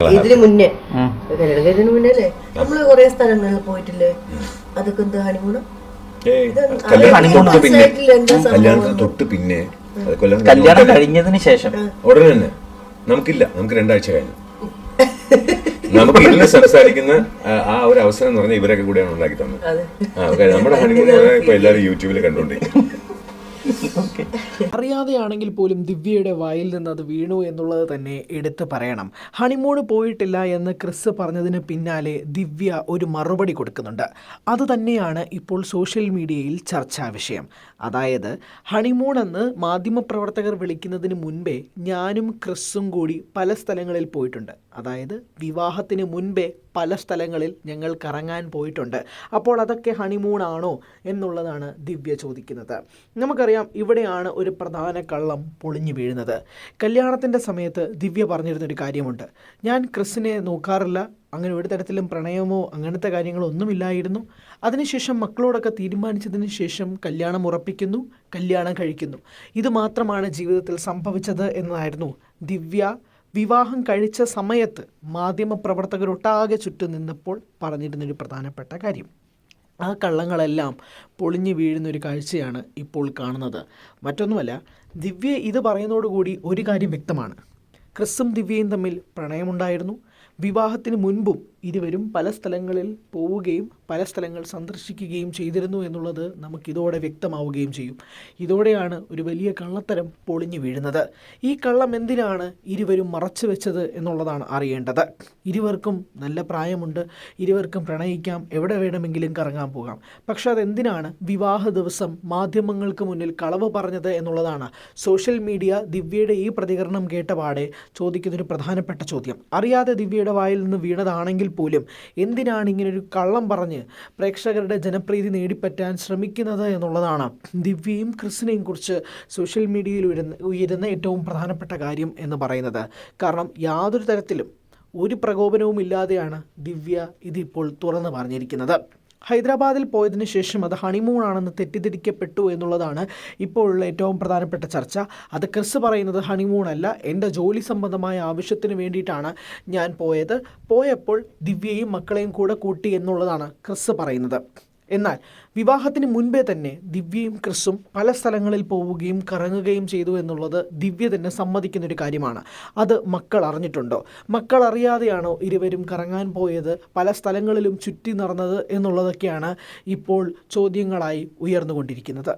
ഇതിന് മുന്നേ. കല്യാണം കഴിഞ്ഞതിന് മുന്നേ അല്ലേ? നമ്മൾ കൊറേ സ്ഥലങ്ങളിൽ പോയിട്ടില്ലേ? അതൊക്കെ എന്താ ഹണിമൂണം കല്യാണത്തിന് തൊട്ട് പിന്നെ. കല്യാണം കഴിഞ്ഞതിന് ശേഷം. ഉടനെ തന്നെ. നമുക്കില്ല. നമുക്ക് രണ്ടാഴ്ച കഴിഞ്ഞു. നമുക്ക് ഇന്ന് സംസാരിക്കുന്ന ആ, ആ ഒരു അവസരം എന്ന് പറഞ്ഞാൽ ഇവരൊക്കെ കൂടെയാണ് ഉണ്ടാക്കി തന്നത്. അതെ. ആ, നമ്മുടെ ഹണിമൂൺ ഇപ്പൊ എല്ലാവരും യൂട്യൂബിൽ കണ്ടോണ്ടിരിക്കും. അറിയാതെയാണെങ്കിൽ പോലും ദിവ്യയുടെ വായിൽ നിന്ന് അത് വീണു എന്നുള്ളത് തന്നെ എടുത്തു പറയണം. ഹണിമൂണ് പോയിട്ടില്ല എന്ന് ക്രിസ് പറഞ്ഞതിന് പിന്നാലെ ദിവ്യ ഒരു മറുപടി കൊടുക്കുന്നുണ്ട്. അത് തന്നെയാണ് ഇപ്പോൾ സോഷ്യൽ മീഡിയയിൽ ചർച്ചാ വിഷയം. അതായത് ഹണിമൂൺ എന്ന് മാധ്യമപ്രവർത്തകർ വിളിക്കുന്നതിന് മുൻപേ ഞാനും ക്രിസ്സും കൂടി പല സ്ഥലങ്ങളിൽ പോയിട്ടുണ്ട്. അതായത് വിവാഹത്തിന് മുൻപേ പല സ്ഥലങ്ങളിൽ ഞങ്ങൾ കറങ്ങാൻ പോയിട്ടുണ്ട്. അപ്പോൾ അതൊക്കെ ഹണിമൂൺ ആണോ എന്നുള്ളതാണ് ദിവ്യ ചോദിക്കുന്നത്. നമുക്കറിയാം ഇവിടെയാണ് ഒരു പ്രധാന കള്ളം പൊളിഞ്ഞു വീഴുന്നത്. കല്യാണത്തിന്റെ സമയത്ത് ദിവ്യ പറഞ്ഞിരുന്നൊരു കാര്യമുണ്ട്. ഞാൻ ക്രിസ്സിനെ നോക്കാറില്ല. അങ്ങനെ ഒരു തരത്തിലും പ്രണയമോ അങ്ങനത്തെ കാര്യങ്ങളോ ഒന്നുമില്ലായിരുന്നു. അതിനുശേഷം മക്കളോടൊക്കെ തീരുമാനിച്ചതിന് ശേഷം കല്യാണം ഉറപ്പിക്കുന്നു കല്യാണം കഴിക്കുന്നു. ഇത് മാത്രമാണ് ജീവിതത്തിൽ സംഭവിച്ചത് എന്നായിരുന്നു ദിവ്യ. വിവാഹം കഴിച്ച സമയത്ത് മാധ്യമപ്രവർത്തകരൊട്ടാകെ ചുറ്റും നിന്നപ്പോൾ പറഞ്ഞിരുന്നൊരു പ്രധാനപ്പെട്ട കാര്യം. ആ കള്ളങ്ങളെല്ലാം പൊളിഞ്ഞു വീഴുന്നൊരു കാഴ്ചയാണ് ഇപ്പോൾ കാണുന്നത്. മറ്റൊന്നുമല്ല ദിവ്യ ഇത് പറയുന്നതോടുകൂടി ഒരു കാര്യം വ്യക്തമാണ്. ക്രിസ്സും ദിവ്യയും തമ്മിൽ പ്രണയമുണ്ടായിരുന്നു. വിവാഹത്തിന് മുൻപും ഇരുവരും പല സ്ഥലങ്ങളിൽ പോവുകയും പല സ്ഥലങ്ങൾ സന്ദർശിക്കുകയും ചെയ്തിരുന്നു എന്നുള്ളത് നമുക്കിതോടെ വ്യക്തമാവുകയും ചെയ്യും. ഇതോടെയാണ് ഒരു വലിയ കള്ളത്തരം പൊളിഞ്ഞു വീഴുന്നത്. ഈ കള്ളം എന്തിനാണ് ഇരുവരും മറച്ചു വെച്ചത് എന്നുള്ളതാണ് അറിയേണ്ടത്. ഇരുവർക്കും നല്ല പ്രായമുണ്ട്. ഇരുവർക്കും പ്രണയിക്കാം. എവിടെ വേണമെങ്കിലും കറങ്ങാൻ പോകാം. പക്ഷെ അതെന്തിനാണ് വിവാഹ ദിവസം മാധ്യമങ്ങൾക്ക് മുന്നിൽ കളവ് പറഞ്ഞത് എന്നുള്ളതാണ്. സോഷ്യൽ മീഡിയ ദിവ്യയുടെ ഈ പ്രതികരണം കേട്ടപാടെ ചോദിക്കുന്നൊരു പ്രധാനപ്പെട്ട ചോദ്യം. അറിയാതെ ദിവ്യയുടെ വായിൽ നിന്ന് വീണതാണെങ്കിൽ പോലും എന്തിനാണ് ഇങ്ങനൊരു കള്ളം പറഞ്ഞ് പ്രേക്ഷകരുടെ ജനപ്രീതി നേടിപ്പറ്റാൻ ശ്രമിക്കുന്നത് എന്നുള്ളതാണ്. ദിവ്യയും ക്രിസ്സിനെയും കുറിച്ച് സോഷ്യൽ മീഡിയയിൽ ഉയരുന്ന ഉയരുന്ന ഏറ്റവും പ്രധാനപ്പെട്ട കാര്യം എന്ന് പറയുന്നത്. കാരണം യാതൊരു തരത്തിലും ഒരു പ്രകോപനവും ഇല്ലാതെയാണ് ദിവ്യ ഇതിപ്പോൾ തുറന്നു പറഞ്ഞിരിക്കുന്നത്. ഹൈദരാബാദിൽ പോയതിനു ശേഷം അത് ഹണിമൂൺ ആണെന്ന് തെറ്റിദ്ധരിക്കപ്പെട്ടു എന്നുള്ളതാണ് ഇപ്പോഴുള്ള ഏറ്റവും പ്രധാനപ്പെട്ട ചർച്ച. അത് ക്രിസ് പറയുന്നത് ഹണിമൂൺ അല്ല എന്റെ ജോലി സംബന്ധമായ ആവശ്യത്തിന് വേണ്ടിയിട്ടാണ് ഞാൻ പോയത്. പോയപ്പോൾ ദിവ്യയും മക്കളെയും കൂടെ കൂട്ടി എന്നുള്ളതാണ് ക്രിസ് പറയുന്നത്. എന്നാൽ വിവാഹത്തിന് മുൻപേ തന്നെ ദിവ്യയും ക്രിസും പല സ്ഥലങ്ങളിൽ പോവുകയും കറങ്ങുകയും ചെയ്തു എന്നുള്ളത് ദിവ്യ തന്നെ സമ്മതിക്കുന്ന ഒരു കാര്യമാണ്. അത് മക്കൾ അറിഞ്ഞിട്ടുണ്ടോ? മക്കൾ അറിയാതെയാണോ ഇരുവരും കറങ്ങാൻ പോയത് പല സ്ഥലങ്ങളിലും ചുറ്റി നടന്നത് എന്നുള്ളതൊക്കെയാണ് ഇപ്പോൾ ചോദ്യങ്ങളായി ഉയർന്നുകൊണ്ടിരിക്കുന്നത്.